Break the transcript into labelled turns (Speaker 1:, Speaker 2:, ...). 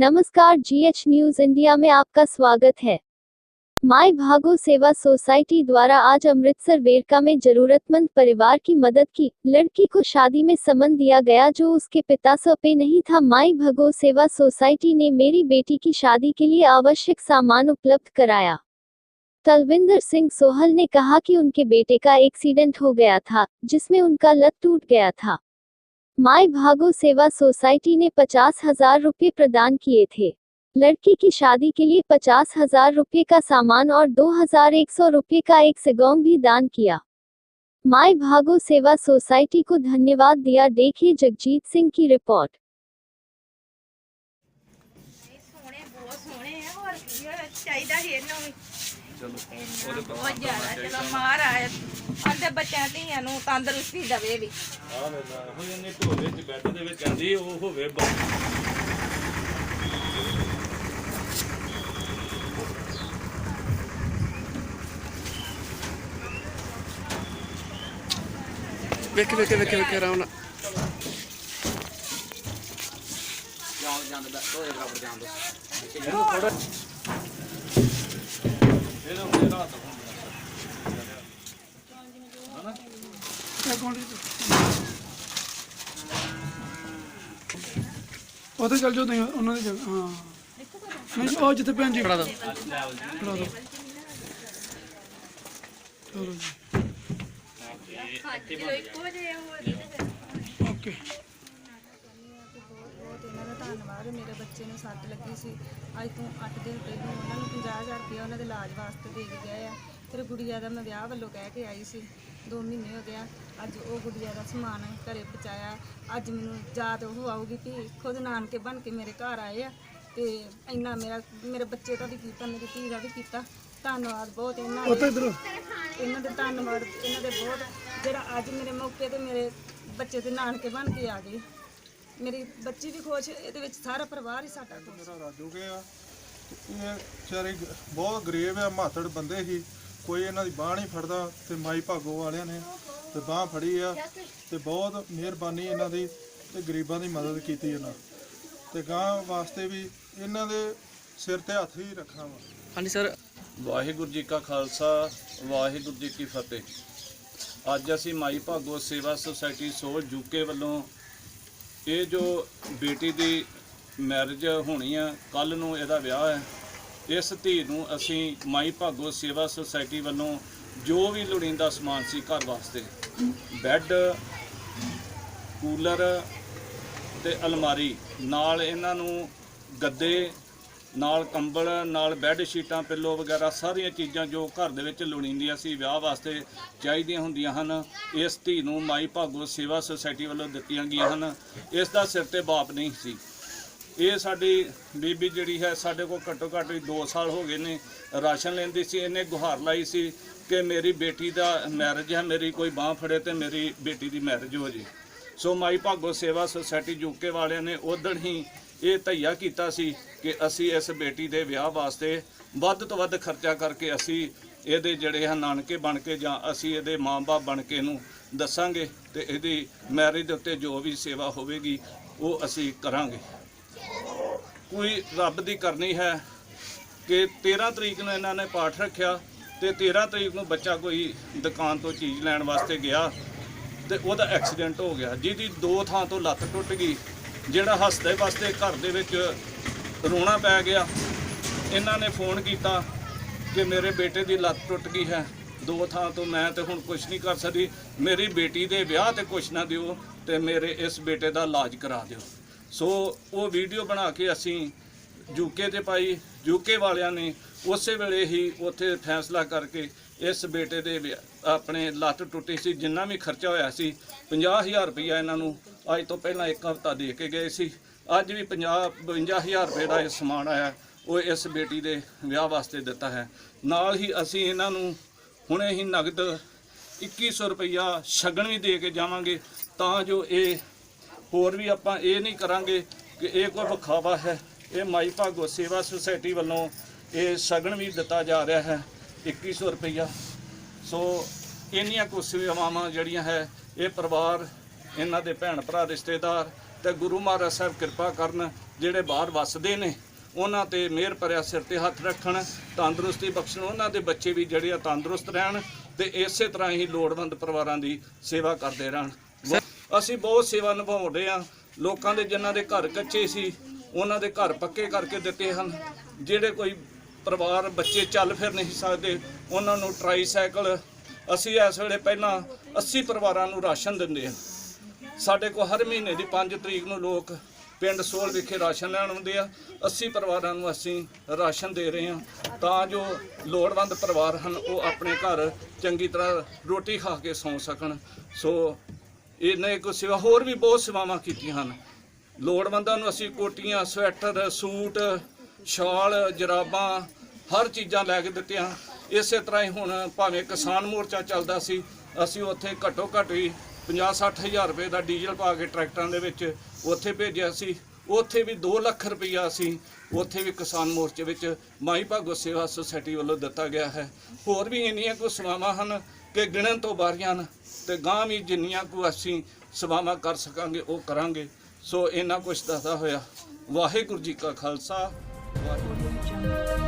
Speaker 1: नमस्कार GH news India में आपका स्वागत है। माई भागो सेवा सोसाइटी द्वारा आज अमृतसर वेरका में जरूरतमंद परिवार की मदद की, लड़की को शादी में समन दिया गया जो उसके पिता से पे नहीं था। माई भागो सेवा सोसाइटी ने मेरी बेटी की शादी के लिए आवश्यक सामान उपलब्ध कराया। तलविंदर सिंह सोहल ने कहा कि उनके बेटे का एक्सीडेंट हो गया था, जिसमें उनका लत टूट गया था। माई भागो सेवा सोसाइटी ने पचास हजार रुपये प्रदान किए थे लड़की की शादी के लिए पचास हजार रुपये का सामान और दो हजार एक सौ रुपये का एक सेगोंग भी दान किया माई भागो सेवा सोसाइटी को धन्यवाद दिया देखिए जगजीत सिंह की रिपोर्ट
Speaker 2: ਸੋਹਣੇ ਬਹੁਤ ਸੋਹਣੇ ਆ ਹੋਰ ਕੀ ਆ, ਚਾਹੀਦਾ ਸੀ ਇਹਨੂੰ ਵੀ
Speaker 3: ਚਲੋ
Speaker 2: ਇੰਨਾ ਬਹੁਤ ਜ਼ਿਆਦਾ ਚਲੋ ਮਹਾਰਾਜ ਆਂਦੇ ਬੱਚਿਆਂ ਧੀਆਂ ਨੂੰ ਤੰਦਰੁਸਤੀ ਦੇਵੇ ਵੀ।
Speaker 3: ਆ ਵੇਲਾ ਹੁਣ ਇਹਨੇ ਢੋਲ ਵਿੱਚ ਬੈੱਡ ਦੇ ਵਿੱਚ ਜਾਂਦੀ ਉਹ ਹੋਵੇ ਬ-
Speaker 4: ਵੇਖ ਵੇਖ ਵੇਖ ਵੇਖ ਆਰਾਮ ਨਾਲ।
Speaker 3: ਇਹਨੂੰ ਥੋੜਾ ਇਹਨੂੰ ਹੁਣ ਰਾਤ ਹਨਾ
Speaker 4: ਉਹਦੇ ਚੱਲ ਜਾਓ ਤੁਸੀਂ ਉਹਨਾਂ ਦੇ ਚੱਲ ਹਾਂ। ਨਹੀਂ ਉਹ ਜਿੱਥੇ ਭੈਣ ਜੀ ਖੜਾ ਦੋ ਖੜਾ ਦੋ ਚਲੋ ਜੀ।
Speaker 2: ਚਲੋ ਇੱਕੋ ਜਿਹੇ ਹੋਰ
Speaker 4: ਓਕੇ
Speaker 5: ਬਹੁਤ ਇਹਨਾਂ ਦਾ ਧੰਨਵਾਦ ਮੇਰੇ ਬੱਚੇ ਨੂੰ ਸੱਟ ਲੱਗੀ ਸੀ। ਅੱਜ ਤੋਂ 8 ਦਿਨ ਪਹਿਲਾਂ ਉਹਨਾਂ ਨੂੰ 50000 ਰੁਪਏ ਉਹਨਾਂ ਦੇ ਇਲਾਜ ਵਾਸਤੇ ਦੇ ਕੇ ਗਏ ਆ। ਫਿਰ ਗੁੜੀਆ ਦਾ ਮੈਂ ਵਿਆਹ ਵੱਲੋਂ ਕਹਿ ਕੇ ਆਈ ਸੀ। 2 ਮਹੀਨੇ ਹੋ ਗਿਆ ਅੱਜ ਉਹ ਗੁੜੀਆ ਦਾ ਸਮਾਨ ਘਰੇ ਪਹੁੰਚਾਇਆ। ਅੱਜ ਮੈਨੂੰ ਯਾਦ ਉਹ ਆਊਗੀ ਕਿ ਖੁਦ ਨਾਨਕੇ ਬਣ ਕੇ ਮੇਰੇ ਘਰ ਆਏ ਆ ਤੇ ਇੰਨਾ ਮੇਰਾ ਮੇਰੇ ਬੱਚੇ ਦਾ ਵੀ ਕੀਤਾ ਮੇਰੀ ਧੀ ਦਾ ਵੀ ਕੀਤਾ। ਧੰਨਵਾਦ ਬਹੁਤ ਇਹਨਾਂ ਦਾ। ਇਹਨਾਂ ਦੇ ਧੰਨਵਾਦ ਇਹਨਾਂ ਦੇ ਬਹੁਤ। ਜਿਹੜਾ ਅੱਜ ਮੇਰੇ ਮੌਕੇ ਤੇ ਮੇਰੇ ਬੱਚੇ ਦੇ ਨਾਨਕੇ ਬਣ ਕੇ ਆ ਗਏ। ਮੇਰੀ ਬੱਚੀ ਵੀ ਖੁਸ਼ ਇਹਦੇ ਵਿੱਚ ਸਾਰਾ ਪਰਿਵਾਰ ਹੀ ਸਾਡਾ ਖੁਸ਼।
Speaker 6: ਰਾਜੂ ਕੇ ਆ। ਤੇ ਇਹ ਵਿਚਾਰੇ ਗ- ਬਹੁਤ ਗਰੀਬ ਆ ਮਾਤੜ ਬੰਦੇ ਸੀ। ਕੋਈ ਇਹਨਾਂ ਦੀ ਬਾਹ ਨਹੀਂ ਫੜਦਾ ਤੇ ਮਾਈ ਭਾਗੋ ਵਾਲਿਆਂ ਨੇ ਤੇ ਬਾਹ ਫੜੀ ਆ ਤੇ ਬਹੁਤ ਮਿਹਰਬਾਨੀ ਇਹਨਾਂ ਦੀ ਤੇ ਗਰੀਬਾਂ ਦੀ ਮਦਦ ਕੀਤੀ ਇਹਨਾਂ। ਤੇ ਗਾਂ ਵਾਸਤੇ ਵੀ ਇਹਨਾਂ ਦੇ ਸਿਰ ਤੇ ਹੱਥ ਹੀ ਰੱਖਣਾ ਵਾ।
Speaker 4: ਹਾਂਜੀ ਸਰ।
Speaker 3: ਵਾਹਿਗੁਰੂ ਜੀ ਕਾ ਖਾਲਸਾ ਵਾਹਿਗੁਰੂ ਜੀ ਕੀ ਫਤਿਹ। ਅੱਜ ਅਸੀਂ ਮਾਈ ਭਾਗੋ ਸੇਵਾ ਸੁਸਾਇਟੀ ਸੋਲ ਯੂਕੇ ਵੱਲੋਂ ਇਹ ਜੋ ਬੇਟੀ ਦੀ ਮੈਰਿਜ ਹੋਣੀ ਆ ਕੱਲ ਨੂੰ ਇਹਦਾ ਵਿਆਹ ਹੈ। ਇਸ ਧੀ ਨੂੰ ਅਸੀਂ ਮਾਈ ਭਾਗੋ ਸੇਵਾ ਸੁਸਾਇਟੀ ਵੱਲੋਂ ਜੋ ਵੀ ਲੋੜੀਂਦਾ ਸਮਾਨ ਸੀ ਘਰ ਵਾਸਤੇ ਬੈੱਡ ਕੂਲਰ ਤੇ ਅਲਮਾਰੀ, ਨਾਲ ਇਹਨਾਂ ਨੂੰ ਗੱਦੇ ਨਾਲ ਕੰਬਲ, ਨਾਲ ਬੈੱਡ ਸ਼ੀਟਾਂ ਪਿੱਲੋ ਵਗੈਰਾ, ਸਾਰੀਆਂ ਚੀਜ਼ਾਂ ਜੋ ਘਰ ਦੇ ਵਿੱਚ ਲੋੜੀਂਦੀਆਂ ਸੀ ਵਿਆਹ ਵਾਸਤੇ ਚਾਹੀਦੀਆਂ ਹੁੰਦੀਆਂ ਹਨ। ਇਸ ਧੀ ਨੂੰ ਮਾਈ ਭਾਗੋ ਸੇਵਾ ਸੁਸਾਇਟੀ ਵੱਲੋਂ ਦਿੱਤੀਆਂ ਗਈਆਂ ਹਨ। ਇਸ ਦਾ ਸਿਰ ਤੇ ਬਾਪ ਨਹੀਂ ਸੀ। ਇਹ ਸਾਡੀ ਬੀਬੀ ਜਿਹੜੀ ਹੈ, ਸਾਡੇ ਕੋਲ ਘੱਟੋ ਘੱਟ ਵੀ 2 ਸਾਲ ਹੋ ਗਏ ਨੇ ਰਾਸ਼ਨ ਲੈਂਦੀ ਸੀ। ਇਹਨੇ ਗੁਹਾਰ ਲਾਈ ਸੀ ਕਿ ਮੇਰੀ ਬੇਟੀ ਦਾ ਮੈਰਿਜ ਹੈ, ਮੇਰੀ ਕੋਈ ਬਾਹ ਫੜੇ ਤੇ ਮੇਰੀ ਬੇਟੀ ਦੀ ਮੈਰਿਜ ਹੋ ਜੇ। ਸੋ ਮਾਈ ਭਾਗੋ ਸੇਵਾ ਸੁਸਾਇਟੀ ਯੂਕੇ ਵਾਲਿਆਂ ਨੇ ਉਦੋਂ ਹੀ ਇਹ ਧਈਆ ਕੀਤਾ ਸੀ ਕਿ ਅਸੀਂ ਇਸ ਬੇਟੀ ਦੇ ਵਿਆਹ ਵਾਸਤੇ ਵੱਧ ਤੋਂ ਵੱਧ ਖਰਚਾ ਕਰਕੇ ਅਸੀਂ ਇਹਦੇ ਜਿਹੜੇ ਹਨ ਨਾਨਕੇ ਬਣ ਕੇ ਜਾਂ ਅਸੀਂ ਇਹਦੇ ਮਾਂ-ਬਾਪ ਬਣ ਕੇ ਇਹਨੂੰ ਦੱਸਾਂਗੇ ਤੇ ਇਹਦੀ ਮੈਰਿਜ ਦੇ ਉੱਤੇ ਜੋ ਵੀ ਸੇਵਾ ਹੋਵੇਗੀ, ਉਹ ਅਸੀਂ ਕਰਾਂਗੇ। ਕੋਈ ਰੱਬ ਦੀ ਕਰਨੀ ਹੈ ਕਿ 13 ਤਰੀਕ ਨੂੰ ਇਹਨਾਂ ਨੇ ਪਾਠ ਰੱਖਿਆ ਤੇ 13 ਤਰੀਕ ਨੂੰ ਬੱਚਾ ਕੋਈ ਦੁਕਾਨ ਤੋਂ ਚੀਜ਼ ਲੈਣ ਵਾਸਤੇ ਗਿਆ ਤੇ ਉਹਦਾ ਐਕਸੀਡੈਂਟ ਹੋ ਗਿਆ। ਜਿਹਦੀ ਦੋ ਥਾਂ ਤੋਂ ਲੱਤ ਟੁੱਟ ਗਈ ਜਿਹੜਾ ਹੱਸਦੇ ਵਾਸਤੇ ਘਰ ਦੇ ਵਿੱਚ ਰੋਣਾ ਪੈ ਗਿਆ, ਇਹਨਾਂ ਨੇ ਫੋਨ ਕੀਤਾ ਕਿ ਮੇਰੇ ਬੇਟੇ ਦੀ ਲੱਤ ਟੁੱਟ ਗਈ ਹੈ, ਦੋ ਥਾਂ ਤੋਂ ਮੈਂ ਤੇ ਹੁਣ ਕੁਝ ਨਹੀਂ ਕਰ ਸਕਦੀ, ਮੇਰੀ ਬੇਟੀ ਦੇ ਵਿਆਹ ਤੇ ਕੁਛ ਨਾ ਦਿਓ ਤੇ ਮੇਰੇ ਇਸ ਬੇਟੇ ਦਾ ਇਲਾਜ ਕਰਾ ਦਿਓ। ਸੋ ਉਹ ਵੀਡੀਓ ਬਣਾ ਕੇ ਅਸੀਂ ਯੂਕੇ ਤੇ ਪਾਈ ਯੂਕੇ ਵਾਲਿਆਂ ਨੇ ਉਸੇ ਵੇਲੇ ਹੀ ਉੱਥੇ ਫੈਸਲਾ ਕਰਕੇ ਇਸ ਬੇਟੇ ਦੇ ਵਿਆਹ- ਆਪਣੇ ਲੱਤ ਟੁੱਟੀ ਸੀ, ਜਿੰਨਾ ਵੀ ਖਰਚਾ ਹੋਇਆ ਸੀ 50000 ਰੁਪਇਆ ਇਹਨਾਂ ਨੂੰ ਅੱਜ ਤੋਂ ਪਹਿਲਾਂ ਇੱਕ ਹਫ਼ਤਾ ਦੇ ਕੇ ਗਏ ਸੀ। ਅੱਜ ਵੀ 50 52000 ਰੁਪਏ ਦਾ ਇਹ ਸਮਾਨ ਆਇਆ। ਉਹ ਇਸ ਬੇਟੀ ਦੇ ਵਿਆਹ ਵਾਸਤੇ ਦਿੱਤਾ ਹੈ। ਨਾਲ ਹੀ ਅਸੀਂ ਇਹਨਾਂ ਨੂੰ ਹੁਣੇ ਹੀ ਨਗਦ 2100 ਰੁਪਇਆ ਸ਼ਗਨ ਵੀ ਦੇ ਕੇ ਜਾਵਾਂਗੇ। ਤਾਂ ਜੋ ਇਹ ਹੋਰ ਵੀ ਆਪਾਂ ਇਹ ਨਹੀਂ ਕਰਾਂਗੇ ਕਿ ਇਹ ਕੋਈ ਵਿਖਾਵਾ ਹੈ। ਇਹ ਮਾਈ ਭਾਗੋ ਸੇਵਾ ਸੁਸਾਇਟੀ ਵੱਲੋਂ ਇਹ ਸ਼ਗਨ ਵੀ ਦਿੱਤਾ ਜਾ ਰਿਹਾ ਹੈ। 2100 ਰੁਪਇਆ ਸੋ ਇੰਨੀਆਂ ਕੁ ਸੇਵਾਵਾਂ ਜਿਹੜੀਆਂ ਹੈ, ਇਹ ਪਰਿਵਾਰ ਇਹਨਾਂ ਦੇ ਭੈਣ ਭਰਾ, ਰਿਸ਼ਤੇਦਾਰ ਤੇ ਗੁਰੂ ਮਹਾਰਾਜ ਸਾਹਿਬ ਕਿਰਪਾ ਕਰਨ ਜਿਹੜੇ ਬਾਹਰ ਵੱਸਦੇ ਨੇ, ਉਹਨਾਂ ਤੇ ਮਿਹਰ ਭਰਿਆ ਸਿਰ ਤੇ ਹੱਥ ਰੱਖਣ, ਤੰਦਰੁਸਤੀ ਬਖਸ਼ਣ, ਉਹਨਾਂ ਦੇ ਬੱਚੇ ਵੀ ਜਿਹੜੇ ਆ ਤੰਦਰੁਸਤ ਰਹਿਣ ਤੇ ਇਸੇ ਤਰ੍ਹਾਂ ਹੀ ਲੋੜਵੰਦ ਪਰਿਵਾਰਾਂ ਦੀ ਸੇਵਾ ਕਰਦੇ ਰਹਿਣ। ਅਸੀਂ ਬਹੁਤ ਸੇਵਾ ਨਿਭਾਉਂਦੇ ਆ। ਲੋਕਾਂ ਦੇ ਜਿਨ੍ਹਾਂ ਦੇ ਘਰ ਕੱਚੇ ਸੀ, ਉਹਨਾਂ ਦੇ ਘਰ ਪੱਕੇ ਕਰਕੇ ਦਿੱਤੇ ਹਨ। ਜਿਹੜੇ ਕੋਈ ਪਰਿਵਾਰ, ਬੱਚੇ ਚੱਲ ਫਿਰ ਨਹੀਂ ਸਕਦੇ, ਉਹਨਾਂ ਨੂੰ ਟਰਾਈਸਾਈਕਲ, ਅਸੀਂ ਇਸ ਵੇਲੇ ਪਹਿਲਾਂ 80 ਪਰਿਵਾਰਾਂ ਨੂੰ ਰਾਸ਼ਨ ਦਿੰਦੇ ਹਾਂ। ਸਾਡੇ ਕੋਲ ਹਰ ਮਹੀਨੇ ਦੀ 5 ਤਰੀਕ ਨੂੰ ਲੋਕ ਪਿੰਡ ਸੋਲ ਵਿਖੇ ਰਾਸ਼ਨ ਲੈਣ ਆਉਂਦੇ ਆ। 80 ਪਰਿਵਾਰਾਂ ਨੂੰ ਅਸੀਂ ਰਾਸ਼ਨ ਦੇ ਰਹੇ ਹਾਂ। ਤਾਂ ਜੋ ਲੋੜਵੰਦ ਪਰਿਵਾਰ ਹਨ, ਉਹ ਆਪਣੇ ਘਰ ਚੰਗੀ ਤਰ੍ਹਾਂ ਰੋਟੀ ਖਾ ਕੇ ਸੌਂ ਸਕਣ। ਸੋ ਇਹਨੇ ਕੋ ਸੇਵਾ ਹੋਰ ਵੀ ਬਹੁਤ ਸੇਵਾਵਾਂ ਕੀਤੀਆਂ ਹਨ। ਲੋੜਵੰਦਾਂ ਨੂੰ ਅਸੀਂ ਕੋਟੀਆਂ, ਸਵੈਟਰ, ਸੂਟ, ਸ਼ਾਲ, ਜਰਾਬਾਂ, ਹਰ ਚੀਜ਼ਾਂ ਲੈ ਕੇ ਦਿੱਤੀਆਂ। ਇਸੇ ਤਰ੍ਹਾਂ ਹੀ ਹੁਣ ਭਾਵੇਂ ਕਿਸਾਨ ਮੋਰਚਾ ਚੱਲਦਾ ਸੀ, ਅਸੀਂ ਉੱਥੇ ਘੱਟੋ ਘੱਟ ਵੀ 50 ਹਜ਼ਾਰ ਰੁਪਏ ਦਾ ਡੀਜ਼ਲ ਪਾ ਕੇ ਟਰੈਕਟਰਾਂ ਦੇ ਵਿੱਚ ਉੱਥੇ ਭੇਜਿਆ ਸੀ। ਉੱਥੇ ਵੀ 2 ਲੱਖ ਰੁਪਈਆ ਅਸੀਂ ਉੱਥੇ ਵੀ ਕਿਸਾਨ ਮੋਰਚੇ ਵਿੱਚ ਮਾਈ ਭਾਗੋ ਸੇਵਾ ਸੁਸਾਇਟੀ ਵੱਲੋਂ ਦਿੱਤਾ ਗਿਆ ਹੈ। ਹੋਰ ਵੀ ਇੰਨੀਆਂ ਕੁ ਸੇਵਾਵਾਂ ਹਨ ਕਿ ਗਿਣਨ ਤੋਂ ਬਾਰੀਆਂ ਹਨ ਤੇ ਗਾਂ ਵੀ ਜਿੰਨੀਆਂ ਕੁ ਅਸੀਂ ਸੇਵਾਵਾਂ ਕਰ ਸਕਾਂਗੇ, ਉਹ ਕਰਾਂਗੇ। ਸੋ ਇਹਨਾਂ ਕੁਛ ਦੱਸਦਾ ਹੋਇਆ। ਵਾਹਿਗੁਰੂ ਜੀ ਕਾ ਖਾਲਸਾ। ਵਾਹਿਗੁਰੂ ਜੀ